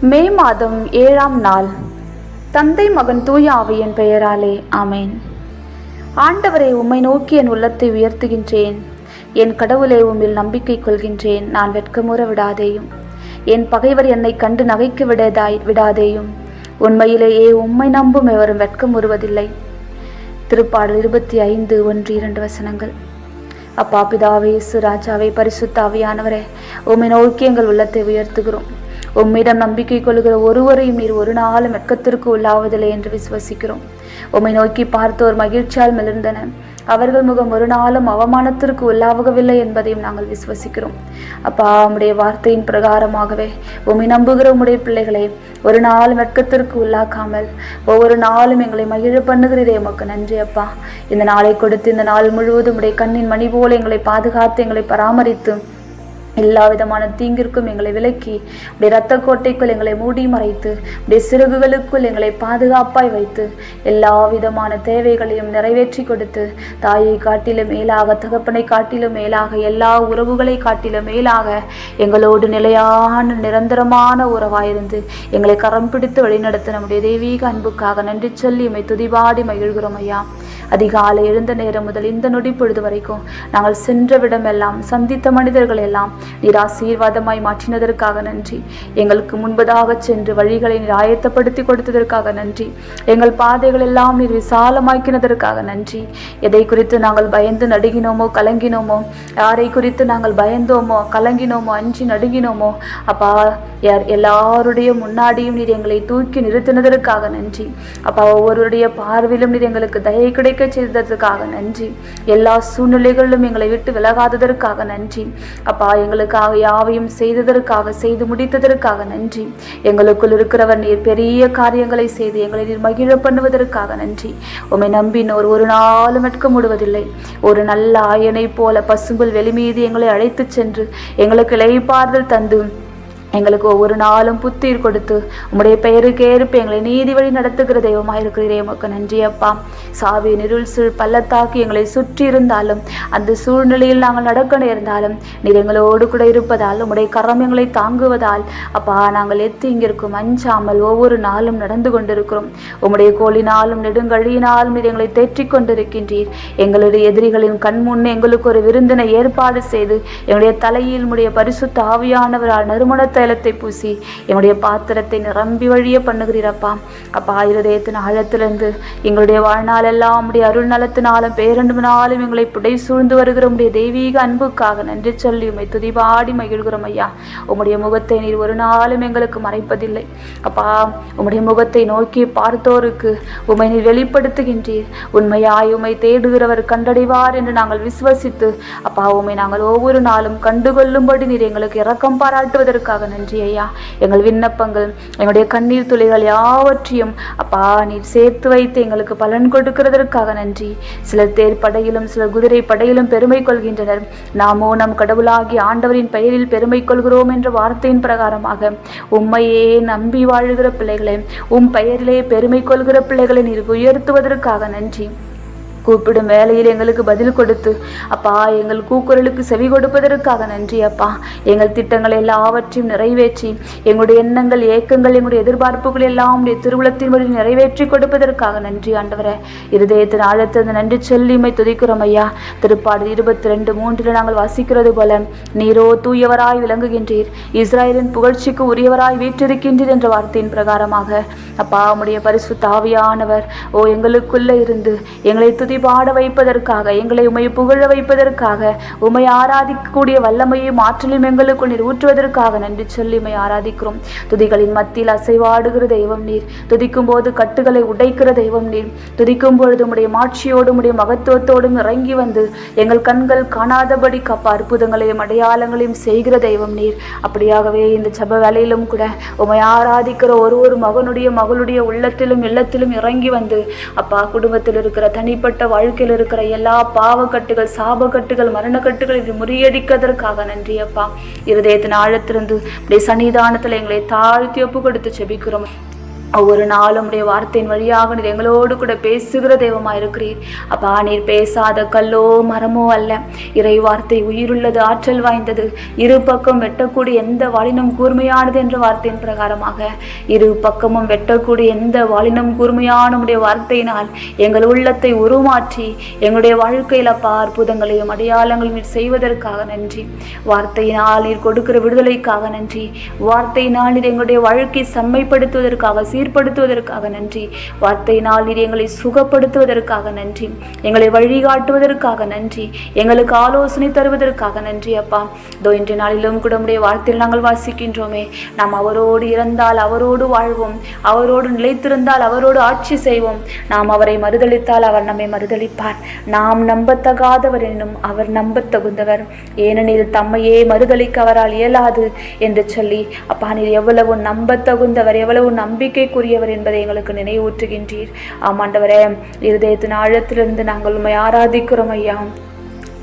மே மாதம் ஏழாம் நாள். தந்தை மகன் தூய ஆவியின் பெயராலே ஆமேன். ஆண்டவரை உம்மை நோக்கி என் உள்ளத்தை உயர்த்துகின்றேன். என் கடவுளை உம்மில் நம்பிக்கை கொள்கின்றேன். நான் வெட்கமுற விடாதேயும். என் பகைவர் என்னை கண்டு நகைக்கு விடதாய் விடாதேயும். உண்மையிலேயே உம்மை நம்பும் எவரும் வெட்கமுறுவதில்லை திருப்பாடல் இருபத்தி ஐந்து ஒன்று இரண்டு வசனங்கள். அப்பா பிதாவே சுராஜாவே ராஜாவே உம்மை நோக்கி எங்கள் உள்ளத்தை உயர்த்துகிறோம். உம்மிடம் நம்பிக்கை கொள்கிற ஒருவரையும் நீர் ஒரு நாளும் வெட்கத்திற்கு உள்ளாவதில்லை என்று விசுவசிக்கிறோம். உம்மை நோக்கி பார்த்தோர் மகிழ்ச்சியால் மிளர்ந்தன அவர்கள் முகம் ஒரு நாளும் அவமானத்திற்கு உள்ளாகவில்லை என்பதையும் நாங்கள் விசுவசிக்கிறோம். அப்பா உம்முடைய வார்த்தையின் பிரகாரமாகவே உம்மை நம்புகிற உம்முடைய பிள்ளைகளை ஒரு நாள் வெட்கத்திற்கு உள்ளாக்காமல் ஒவ்வொரு நாளும் எங்களை மகிழ பண்ணுகிறதே உமக்கு நன்றி அப்பா. இந்த நாளை கொடுத்து இந்த நாள் முழுவதும் உடைய கண்ணின் மணி போல எங்களை பாதுகாத்து எங்களை பராமரித்து எல்லா விதமான தீங்கிற்கும் எங்களை விலக்கி உடைய இரத்த கோட்டைக்குள் எங்களை மூடி மறைத்து உடைய சிறகுகளுக்குள் எங்களை பாதுகாப்பாய் வைத்து எல்லா விதமான தேவைகளையும் நிறைவேற்றி கொடுத்து தாயை காட்டிலும் மேலாக தகப்பனை காட்டிலும் மேலாக எல்லா உறவுகளை காட்டிலும் மேலாக எங்களோடு நிலையான நிரந்தரமான உறவாயிருந்து எங்களை கரம் பிடித்து வழிநடத்த நம்முடைய தெய்வீக அன்புக்காக நன்றி சொல்லி உம்மை துதிபாடி மகிழ்கிறோம் ஐயா. அதிகாலை எழுந்த நேரம் முதல் இந்த நொடி பொழுது வரைக்கும் நாங்கள் சென்ற விடமெல்லாம் சந்தித்த மனிதர்கள் எல்லாம் நீர் ஆசீர்வாதமாய் மாற்றினதற்காக நன்றி. எங்களுக்கு முன்பதாக சென்று வழிகளை நீர் ஆயத்தப்படுத்தி கொடுத்ததற்காக நன்றி. எங்கள் பாதைகள் எல்லாம் நீர் விசாலமாக்கினதற்காக நன்றி. எதை குறித்து நாங்கள் பயந்து நடுகினோமோ கலங்கினோமோ யாரை குறித்து நாங்கள் பயந்தோமோ கலங்கினோமோ அஞ்சி நடுங்கினோமோ அப்பா யார் எல்லாருடைய முன்னாடியும் நீர் எங்களை தூக்கி நிறுத்தினதற்காக நன்றி. அப்பா ஒவ்வொருடைய பார்வையிலும் நீர் எங்களுக்கு தயை கிடைக்க செய்ததற்காக நன்றி. எல்லா சூழ்நிலைகளிலும் எங்களை விட்டு விலகாததற்காக நன்றி. அப்பா எங்களுக்காக யாவையும் செய்ததற்காக செய்து முடித்ததற்காக நன்றி. எங்களுக்குள் இருக்கிறவர் நீர் பெரிய காரியங்களை செய்து எங்களை நீர் மகிழ பண்ணுவதற்காக நன்றி. உம்மை நம்பினோர் ஒரு நாளும் வெட்க முடுவதில்லை. ஒரு நல்ல ஆயனை போல பசும்புல் வெளிமீது எங்களை அழைத்துச் சென்று எங்களுக்கு இளைப்பாறுதல் தந்து எங்களுக்கு ஒவ்வொரு நாளும் புத்துயிர் கொடுத்து உம்முடைய பெயருக்கு ஏற்ப எங்களை நீதி வழி நடத்துகிற தெய்வமாக இருக்கிறீரே உமக்கு நன்றி அப்பா. சாவி நிருள் சூழ் பள்ளத்தாக்கு எங்களை சுற்றி இருந்தாலும் அந்த சூழ்நிலையில் நாங்கள் நடக்க நேர்ந்தாலும் நீர் எங்களோடு கூட இருப்பதால் உம்முடைய கரம் எங்களை தாங்குவதால் அப்பா நாங்கள் எத்து இங்கிருக்கும் அஞ்சாமல் ஒவ்வொரு நாளும் நடந்து கொண்டிருக்கிறோம். உம்முடைய கோலினாலும் நெடுங்கழியினாலும் நீர் எங்களை தேற்றிக் கொண்டிருக்கின்றீர். எங்களுடைய எதிரிகளின் கண் முன்னே எங்களுக்கு ஒரு விருந்தினை ஏற்பாடு செய்து எங்களுடைய தலையில் உடைய பரிசுத்த ஆவியானவரால் நறுமணத்தை தைலத்தை பூசி எங்களுடைய பாத்திரத்தை நிரம்பி வழிய பண்ணுகிறீரப்பா. அப்பா இருதயத்தின் ஆழத்திலிருந்து எங்களுடைய வாழ்நாள் எல்லாம் உடைய அருள் நலத்தினாலும் பேரண்டுனாலும் எங்களை புடை சூழ்ந்து வருகிற உடைய தெய்வீக அன்புக்காக நன்றி சொல்லி உம்மை துதிபாடி மகிழ்கிறோம் ஐயா. உம்முடைய முகத்தை நீர் ஒரு நாளும் எங்களுக்கு மறைப்பதில்லை. அப்பா உம்முடைய முகத்தை நோக்கி பார்த்தோருக்கு உம்மை நீர் வெளிப்படுத்துகின்றீர். உண்மையாய் உம்மை தேடுகிறவர் கண்டடைவார் என்று நாங்கள் விசுவசித்து அப்பா உம்மை நாங்கள் ஒவ்வொரு நாளும் கண்டுகொள்ளும்படி நீர் எங்களுக்கு இரக்கம் பாராட்டுவதற்காக நன்றி ஐயா. எங்கள் விண்ணப்பங்கள் எங்களுடைய கண்ணீர் துளிகள் யாவற்றையும் அப்பா நீர் சேர்த்து வைத்து எங்களுக்கு பலன் கொடுக்கிறதற்காக நன்றி. சிலர் தேர் படையிலும் சிலர் குதிரை படையிலும் பெருமை கொள்கின்றனர். நாமோ நம் கடவுளாகி ஆண்டவரின் பெயரில் பெருமை கொள்கிறோம் என்ற வார்த்தையின் பிரகாரமாக உம்மையே நம்பி வாழுகிற பிள்ளைகளை உம் பெயரிலே பெருமை கொள்கிற பிள்ளைகளை நீர் உயர்த்துவதற்காக நன்றி. கூப்பிடும் வேலையில் எங்களுக்கு பதில் கொடுத்து அப்பா எங்கள் கூக்குரலுக்கு செவி கொடுப்பதற்காக நன்றி அப்பா. எங்கள் திட்டங்கள் எல்லாவற்றையும் நிறைவேற்றி எங்களுடைய எண்ணங்கள் ஏக்கங்கள் எங்களுடைய எதிர்பார்ப்புகள் எல்லாம் உடைய திருவுளத்தின் வழி நிறைவேற்றி கொடுப்பதற்காக நன்றி ஆண்டவரே. இருதயத்தின் ஆழத்திலிருந்து நன்றி செல்லிமை துதிக்கிறோம் ஐயா. திருப்பாடு இருபத்தி ரெண்டு மூன்றில் நாங்கள் வாசிக்கிறது போல நீரோ தூயவராய் விளங்குகின்றீர். இஸ்ராயலின் புகழ்ச்சிக்கு உரியவராய் வீற்றிருக்கின்றீர் என்ற வார்த்தையின் பிரகாரமாக அப்பா உடைய பரிசு தாவியானவர் ஓ எங்களுக்குள்ளே இருந்து எங்களை துதி பாட வைப்பதற்காக எங்களை உமை புகழ வைப்பதற்காக உமை ஆராதிக்கக்கூடிய வல்லமையும் ஆற்றலையும் எங்களுக்குள் நீர் ஊற்றுவதற்காக நன்றி சொல்லி உமை ஆராதிக்கிறோம். துதிகளின் மத்தியில் அசைவாடுகிற தெய்வம் நீர் துதிக்கும் போது கட்டுகளை உடைக்கிற தெய்வம் நீர் துதிக்கும் பொழுது உடைய மாட்சியோடும் உடைய மகத்துவத்தோடும் இறங்கி வந்து எங்கள் கண்கள் காணாதபடி கப்ப அற்புதங்களையும் அடையாளங்களையும் செய்கிற தெய்வம் நீர். அப்படியாகவே இந்த ஜப வேலையிலும் கூட உமை ஆராதிக்கிற ஒரு ஒரு மகனுடைய மகளுடைய உள்ளத்திலும் இல்லத்திலும் இறங்கி வந்து அப்பா குடும்பத்தில் இருக்கிற தனிப்பட்ட வாழ்க்கையில் இருக்கிற எல்லா பாவக்கட்டுகள் சாபக்கட்டுகள் மரணக்கட்டுகள் இது முறியடிக்கிறதற்காக நன்றியப்பா இருதயத்தின் ஆழத்திலிருந்து இப்படி சன்னிதானத்தில் எங்களை தாழ்த்தி ஒப்பு கொடுத்து செபிக்கிறோம். ஒவ்வொரு நாளும் உடைய வார்த்தையின் வழியாக நீர் எங்களோடு கூட பேசுகிற தெய்வமா இருக்கிறீர். அப்பா நீர் பேசாத கல்லோ மரமோ அல்ல. இறை வார்த்தை உயிருள்ளது ஆற்றல் வாய்ந்தது. இரு பக்கம் வெட்டக்கூடிய எந்த வாலினம் கூர்மையானது என்ற வார்த்தையின் பிரகாரமாக இரு பக்கமும் வெட்டக்கூடிய எந்த வாலினம் கூர்மையான உடைய வார்த்தையினால் எங்கள் உள்ளத்தை உருமாற்றி எங்களுடைய வாழ்க்கையில் அப்பா அற்புதங்களையும் அடையாளங்களையும் நீர் செய்வதற்காக நன்றி. வார்த்தையினால் நீர் கொடுக்கிற விடுதலைக்காக நன்றி. வார்த்தையினால் நீர் எங்களுடைய வாழ்க்கை செம்மைப்படுத்துவதற்காக சீர்படுத்துவதற்காக நன்றி. வார்த்தையினால் நீர் எங்களை சுகப்படுத்துவதற்காக நன்றி. எங்களை வழிகாட்டுவதற்காக நன்றி. எங்களுக்கு ஆலோசனை தருவதற்காக நன்றி அப்பா. இதோ இன்றைய நாளிலும் கூட உடைய வார்த்தையில் நாங்கள் வாசிக்கின்றோமே. நாம் அவரோடு இறந்தால் அவரோடு வாழ்வோம். அவரோடு நிலைத்திருந்தால் அவரோடு ஆட்சி செய்வோம். நாம் அவரை மறுதளித்தால் அவர் நம்மை மறுதளிப்பார். நாம் நம்பத்தகாதவர் எனும் அவர் நம்பத்தகுந்தவர். ஏனெனில் தம்மையே மறுதளிக்க அவரால் இயலாது என்று சொல்லி அப்பா நீர் எவ்வளவு நம்பத்தகுந்தவர் தகுந்தவர் எவ்வளவு நம்பிக்கைக்குரியவர் என்பதை எங்களுக்கு நினைவூற்றுகின்றீர் ஆமாண்டவரே இருதயத்தின் ஆழத்திலிருந்து நாங்கள் உண்மை ஆராதிக்கிறோம் ஐயா.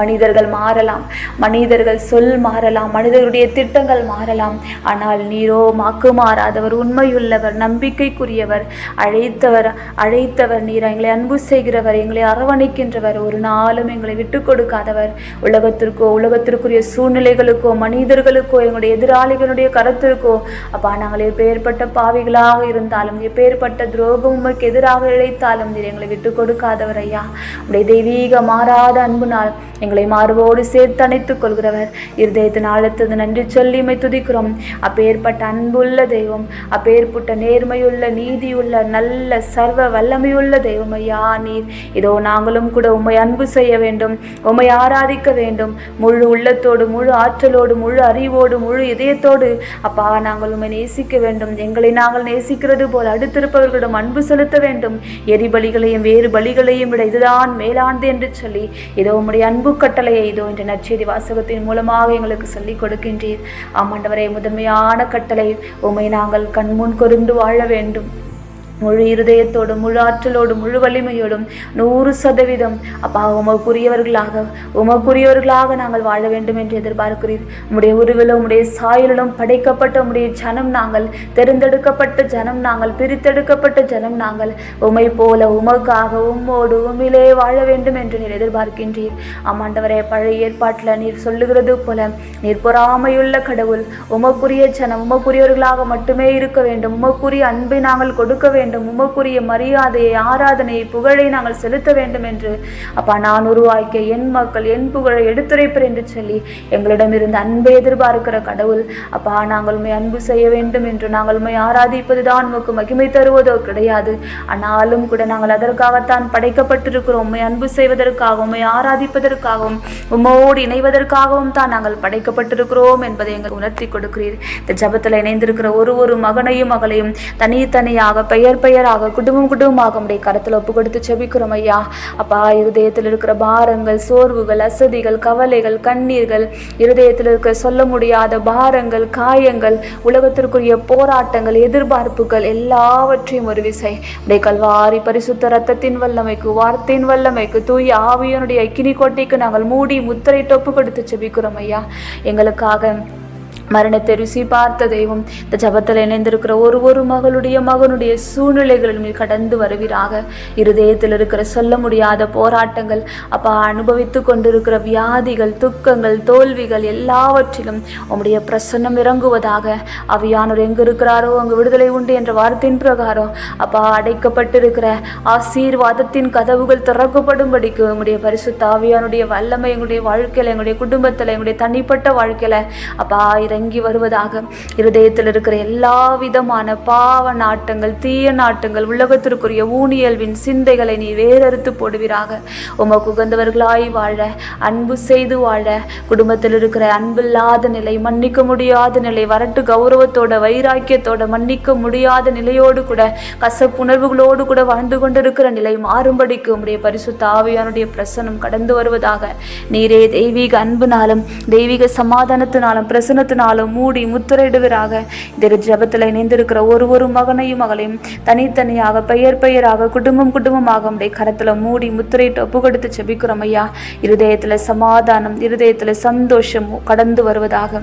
மனிதர்கள் மாறலாம். மனிதர்கள் சொல் மாறலாம். மனிதர்களுடைய திட்டங்கள் மாறலாம். ஆனால் நீரோ மாக்கு மாறாதவர் உண்மையுள்ளவர் நம்பிக்கைக்குரியவர் அழைத்தவர் அழைத்தவர் நீர். எங்களை அன்பு செய்கிறவர் எங்களை அரவணைக்கின்றவர். ஒரு நாளும் எங்களை விட்டு கொடுக்காதவர். உலகத்திற்கோ உலகத்திற்குரிய சூழ்நிலைகளுக்கோ மனிதர்களுக்கோ எங்களுடைய எதிராளிகளுடைய கருத்திற்கோ அப்பா நாங்கள் எப்பேற்பட்ட பாவிகளாக இருந்தாலும் எப்பேற்பட்ட துரோகம் உமக்கு எதிராக இழைத்தாலும் நீர் எங்களை விட்டு கொடுக்காதவர் ஐயா. உடைய தெய்வீக மாறாத அன்பு நாள் எங்களை மார்போடு சேர்த்து அணைத்துக் கொள்கிறவர். இருதயத்தின் ஆழத்தது நன்றி சொல்லி மை துதிக்கிறோம். அப்பேற்பட்ட அன்புள்ள தெய்வம் அப்பேற்பட்ட நேர்மையுள்ள நீதியுள்ள நல்ல சர்வ வல்லமையுள்ள தெய்வம் ஐயா நீர். இதோ நாங்களும் கூட உம்மை அன்பு செய்ய வேண்டும் உம்மை ஆராதிக்க வேண்டும். முழு உள்ளத்தோடு முழு ஆற்றலோடு முழு அறிவோடு முழு இதயத்தோடு அப்பா நாங்கள் உம்மை நேசிக்க வேண்டும். எங்களை நாங்கள் நேசிக்கிறது போல் அடுத்திருப்பவர்களிடம் அன்பு செலுத்த வேண்டும். எரிபலிகளையும் வேறு பலிகளையும் விட இதுதான் மேலானது என்று சொல்லி இதோ உம்முடைய அன்பு கட்டளையை இதோ என்ற நற்செய்தி வாசகத்தின் மூலமாக எங்களுக்கு சொல்லிக் கொடுக்கின்றீர். ஆமாண்டவரே முதன்மையான கட்டளை உமை நாங்கள் கண்முன் கொருந்து வாழ வேண்டும். முழு இருதயத்தோடு முழு ஆற்றலோடு முழு வலிமையோடும் நூறு சதவீதம் அப்பா உமக்குரியவர்களாக உமக்குரியவர்களாக நாங்கள் வாழ வேண்டும் என்று எதிர்பார்க்கிறீர். உம்முடைய உருவிலும் உம்முடைய சாயலிலும் படைக்கப்பட்ட உம்முடைய ஜனம் நாங்கள் தெரிந்தெடுக்கப்பட்ட ஜனம் நாங்கள் பிரித்தெடுக்கப்பட்ட ஜனம் நாங்கள் உமை போல உமக்காக உம்மோடு உமிலே வாழ வேண்டும் என்று நீர் எதிர்பார்க்கின்றீர். ஆமாண்டவரே பழைய ஏற்பாட்டில் நீர் சொல்லுகிறது போல நீர் பொறாமையுள்ள கடவுள் உமக்குரிய ஜனம் உமக்குரியவர்களாக மட்டுமே இருக்க வேண்டும். உமக்குரிய அன்பை நாங்கள் கொடுக்க வேண்டும். உமக்குரிய மரியாதையை ஆராதனையை புகழை நாங்கள் செலுத்த வேண்டும் என்று. அப்பா நான் உருவாக்கிய என் மக்கள் என் புகழை எடுத்துரைப்பர் என்று சொல்லி எங்களிடமிருந்து அன்பை எதிர்பார்க்கிற கடவுள் அப்பா நாங்கள் உண்மை அன்பு செய்ய வேண்டும் என்று நாங்கள் உண்மை ஆராதிப்பதுதான் உமக்கு மகிமை தருவதோ கிடையாது. ஆனாலும் கூட நாங்கள் அதற்காகத்தான் படைக்கப்பட்டிருக்கிறோம். உண்மை அன்பு செய்வதற்காகவும் உண்மை ஆராதிப்பதற்காகவும் உம்மோடு இணைவதற்காகவும் தான் நாங்கள் படைக்கப்பட்டிருக்கிறோம் என்பதை எங்கள் உணர்த்தி கொடுக்கிறீர். இந்த ஜபத்தில் இணைந்திருக்கிற ஒரு ஒரு மகனையும் மகளையும் தனித்தனியாக பெயர் பெயராக குடும்பம் குடும்பமாக உடைய கரத்தில் ஒப்பு கொடுத்து செபிக்கிறோம் ஐயா. அப்பா இருதயத்தில் இருக்கிற பாரங்கள் சோர்வுகள் அசதிகள் கவலைகள் கண்ணீர்கள் இருதயத்தில் இருக்கிற சொல்ல முடியாத பாரங்கள் காயங்கள் உலகத்திற்குரிய போராட்டங்கள் எதிர்பார்ப்புகள் எல்லாவற்றையும் ஒரு விசை. உடைய கல்வாரி பரிசுத்த ரத்தத்தின் வல்லமைக்கு வார்த்தையின் வல்லமைக்கு தூய் ஆவியனுடைய அக்கினி கோட்டைக்கு நாங்கள் மூடி முத்திரை ஒப்பு கொடுத்து செபிக்கிறோம் ஐயா. எங்களுக்காக மரணத்தை ருசி பார்த்த தெய்வம் இந்த ஜபத்தில் இணைந்திருக்கிற ஒரு ஒரு மகளுடைய மகனுடைய சூழ்நிலைகளில் கடந்து வருவீராக. இருதயத்தில் இருக்கிற சொல்ல முடியாத போராட்டங்கள் அப்பா அனுபவித்து கொண்டிருக்கிற வியாதிகள் துக்கங்கள் தோல்விகள் எல்லாவற்றிலும் உம்முடைய பிரசன்னம் இறங்குவதாக. அவியானவர் எங்கு இருக்கிறாரோ அங்கு விடுதலை உண்டு என்ற வார்த்தையின் பிரகாரம் அப்பா அடைக்கப்பட்டிருக்கிற ஆசீர்வாதத்தின் கதவுகள் திறக்கப்படும்படிக்கு உங்களுடைய பரிசுத்த ஆவியானுடைய வல்லமை எங்களுடைய வாழ்க்கையில் எங்களுடைய குடும்பத்தில் எங்களுடைய தனிப்பட்ட வாழ்க்கையில் அப்பா இறங்கி வருவதாக இருதயத்தில் இருக்கிற எல்லா விதமான பாவ நாட்டங்கள் தீய நாட்டங்கள் உலகத்திற்குரிய ஊனியல்வின் சிந்தைகளை நீ வேறறுத்து போடுவீராக. உமக்கு உகந்தவர்களாய் வாழ அன்பு செய்து வாழ குடும்பத்தில் இருக்கிற அன்பில்லாத நிலை மன்னிக்க முடியாத நிலை வரட்டு கௌரவத்தோட வைராக்கியத்தோட மன்னிக்க முடியாத நிலையோடு கூட கசப்புணர்வுகளோடு கூட வாழ்ந்து கொண்டிருக்கிற நிலை மாறும்படிக்கு உம்முடைய பரிசுத்த ஆவியானுடைய பிரசனம் கடந்து வருவதாக. நீரே தெய்வீக அன்பினாலும் தெய்வீக சமாதானத்தினாலும் பிரசனத்தினாலும் மூடி முத்திரையிடுவீராக. இந்த ஜபத்தில் இணைந்திருக்கிற ஒரு ஒரு மகனையும் மகளையும் தனித்தனியாக பெயர் பெயராக குடும்பம் குடும்பமாக உடைய கரத்தில் மூடி முத்திரையிட்டு ஒப்பு கொடுத்து செபிக்கிறோம் ஐயா. இருதயத்தில் சமாதானம் இருதயத்தில் சந்தோஷம் கடந்து வருவதாக.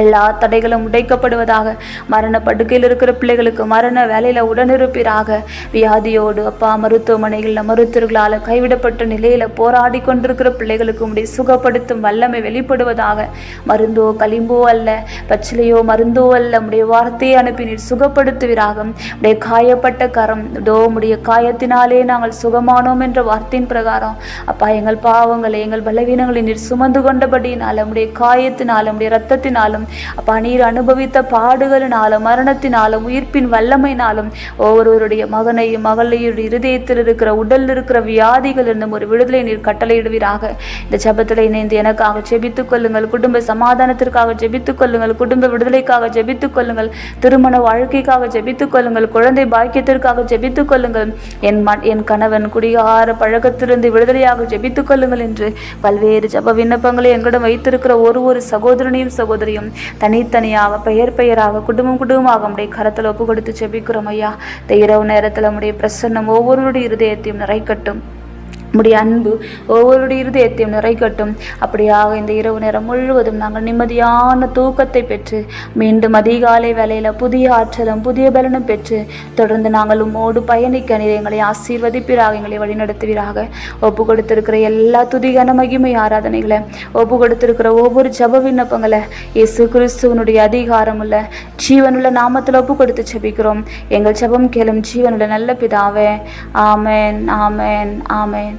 எல்லா தடைகளும் உடைக்கப்படுவதாக மரண படுக்கையில் இருக்கிற பிள்ளைகளுக்கு மரண வேலையில் உடனிருப்பீராக. வியாதியோடு அப்பா மருத்துவமனைகளில் மருத்துவர்களால் கைவிடப்பட்ட நிலையில் போராடி கொண்டிருக்கிற பிள்ளைகளுக்கு உடைய சுகப்படுத்தும் வல்லமை வெளிப்படுவதாக. மருந்தோ களிம்போ அல்ல பச்சிலையோ மருந்தோ அல்ல உடைய வார்த்தையை அனுப்பி நீர் சுகப்படுத்துவீராக. உடைய காயப்பட்ட கரம் இதோ உடைய காயத்தினாலே நாங்கள் சுகமானோம் என்ற வார்த்தையின் பிரகாரம். அப்பா எங்கள் பாவங்களை எங்கள் பலவீனங்களை நீர் சுமந்து கொண்டபடியினால் உடைய காயத்தினாலும் உடைய ரத்தத்தினாலும் அப்பா நீர் அனுபவித்த பாடுகளினாலும் மரணத்தினாலும் உயிர்ப்பின் வல்லமையினாலும் ஒவ்வொருவருடைய மகனையும் மகளையும் இருதயத்தில் இருக்கிற உடலில் இருக்கிற வியாதிகள் இருந்தும் ஒரு விடுதலை நீர் கட்டளையிடுவீராக. இந்த ஜெபத்தில் இணைந்து எனக்காக ஜெபித்துக் கொள்ளுங்கள். குடும்ப சமாதானத்திற்காக ஜெபித்துக் கொள்ளுங்கள். குடும்ப விடுதலைக்காக ஜெபித்துக் கொள்ளுங்கள். திருமண வாழ்க்கைக்காக ஜெபித்துக் கொள்ளுங்கள். குழந்தை பாக்கியத்திற்காக ஜெபித்துக் கொள்ளுங்கள். என் என் கணவன் குடிகார பழக்கத்திலிருந்து விடுதலையாக ஜெபித்துக் கொள்ளுங்கள் என்று பல்வேறு ஜெப விண்ணப்பங்களை எங்களிடம் வைத்திருக்கிற ஒரு ஒரு சகோதரனையும் சகோதரியும் தனித்தனியாக பெயர் பெயராக குடும்பம் குடும்பமாக நம்முடைய கரத்தில் ஒப்பு கொடுத்து செபிக்கிறோம் ஐயா. இந்த இரவு நேரத்தில் நம்முடைய பிரசன்னம் ஒவ்வொருவருடைய இருதயத்தையும் நிறைக்கட்டும். உம்முடைய அன்பு ஒவ்வொருடைய இருதயத்தையும் நிறைக்கட்டும். அப்படியாக இந்த இரவு நேரம் முழுவதும் நாங்கள் நிம்மதியான தூக்கத்தை பெற்று மீண்டும் அதிகாலை வேலையில் புதிய ஆற்றலும் புதிய பலனும் பெற்று தொடர்ந்து நாங்கள் உம்மோடு பயணிக்க நீர் எங்களை ஆசீர்வதிப்பீராக எங்களை வழிநடத்துவீராக. ஒப்பு கொடுத்திருக்கிற எல்லா துதிகன மகிமை ஆராதனைகளை ஒப்பு கொடுத்திருக்கிற ஒவ்வொரு ஜப விண்ணப்பங்களை இயேசு கிறிஸ்துவனுடைய அதிகாரமுள்ள ஜீவனுள்ள நாமத்தில் ஒப்பு கொடுத்து ஜபிக்கிறோம். எங்கள் ஜபம் கேளும் ஜீவனுள்ள நல்ல பிதாவே. ஆமேன் ஆமேன் ஆமேன்.